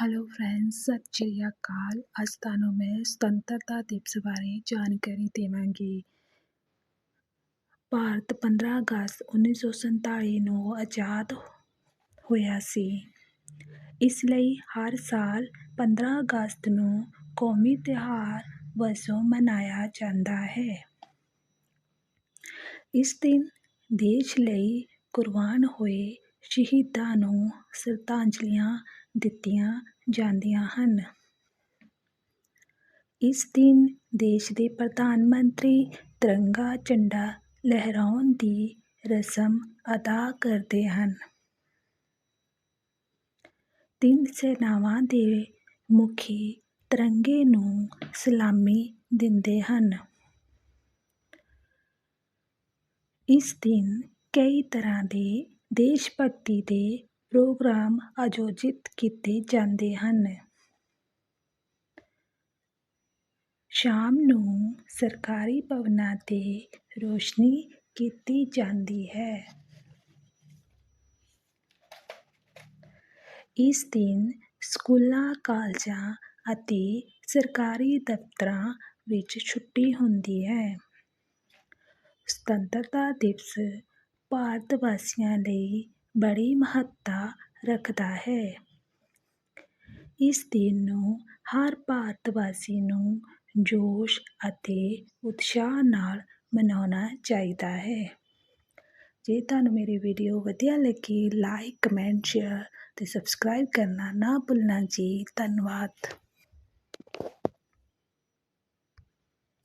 Hello friends ਸਤਿ ਸ਼੍ਰੀ ਅਕਾਲ। ਅੱਜ ਤੁਹਾਨੂੰ ਮੈਂ ਸੁਤੰਤਰਤਾ ਦਿਵਸ ਬਾਰੇ ਜਾਣਕਾਰੀ ਦੇਵਾਂਗੀ। ਭਾਰਤ 15 ਅਗਸਤ 1947 ਨੂੰ ਆਜ਼ਾਦ ਹੋਇਆ ਸੀ। ਇਸ ਲਈ ਹਰ ਸਾਲ 15 ਅਗਸਤ ਨੂੰ ਕੌਮੀ ਤਿਉਹਾਰ ਵਜੋਂ ਮਨਾਇਆ ਜਾਂਦਾ ਹੈ। ਇਸ ਦਿਨ ਦੇਸ਼ ਲਈ ਕੁਰਬਾਨ ਹੋਏ ਸ਼ਹੀਦਾਂ ਨੂੰ ਸ਼ਰਧਾਂਜਲੀਆਂ ਦਿੱਤੀਆਂ ਜਾਂਦੀਆਂ ਹਨ। ਇਸ ਦਿਨ ਦੇਸ਼ ਦੇ ਪ੍ਰਧਾਨ ਮੰਤਰੀ ਤਿਰੰਗਾ ਝੰਡਾ ਲਹਿਰਾਉਣ ਦੀ ਰਸਮ ਅਦਾ ਕਰਦੇ ਹਨ। ਤਿੰਨ ਸੈਨਾਵਾਂ ਦੇ ਮੁਖੀ ਤਿਰੰਗੇ ਨੂੰ ਸਲਾਮੀ ਦਿੰਦੇ ਹਨ। ਇਸ ਦਿਨ ਕਈ ਤਰ੍ਹਾਂ ਦੇ ਦੇਸ਼ ਭਗਤੀ ਦੇ ਪ੍ਰੋਗਰਾਮ ਆਯੋਜਿਤ ਕੀਤੇ ਜਾਂਦੇ ਹਨ। ਸ਼ਾਮ ਨੂੰ ਸਰਕਾਰੀ ਭਵਨਾਂ 'ਤੇ ਰੋਸ਼ਨੀ ਕੀਤੀ ਜਾਂਦੀ ਹੈ। ਇਸ ਦਿਨ ਸਕੂਲਾਂ, ਕਾਲਜਾਂ ਅਤੇ ਸਰਕਾਰੀ ਦਫ਼ਤਰਾਂ ਵਿੱਚ ਛੁੱਟੀ ਹੁੰਦੀ ਹੈ। ਸੁਤੰਤਰਤਾ ਦਿਵਸ ਭਾਰਤ ਵਾਸੀਆਂ ਲਈ ਬੜੀ ਮਹੱਤਤਾ ਰੱਖਦਾ ਹੈ। ਇਸ ਦਿਨ ਨੂੰ ਹਰ ਭਾਰਤ ਵਾਸੀ ਨੂੰ ਜੋਸ਼ ਅਤੇ ਉਤਸ਼ਾਹ ਨਾਲ ਮਨਾਉਣਾ ਚਾਹੀਦਾ ਹੈ। ਜੇ ਤੁਹਾਨੂੰ ਮੇਰੀ ਵੀਡੀਓ ਵਧੀਆ ਲੱਗੀ ਲਾਈਕ ਕਮੈਂਟ ਸ਼ੇਅਰ ਅਤੇ ਸਬਸਕ੍ਰਾਈਬ ਕਰਨਾ ਨਾ ਭੁੱਲਣਾ ਜੀ। ਧੰਨਵਾਦ।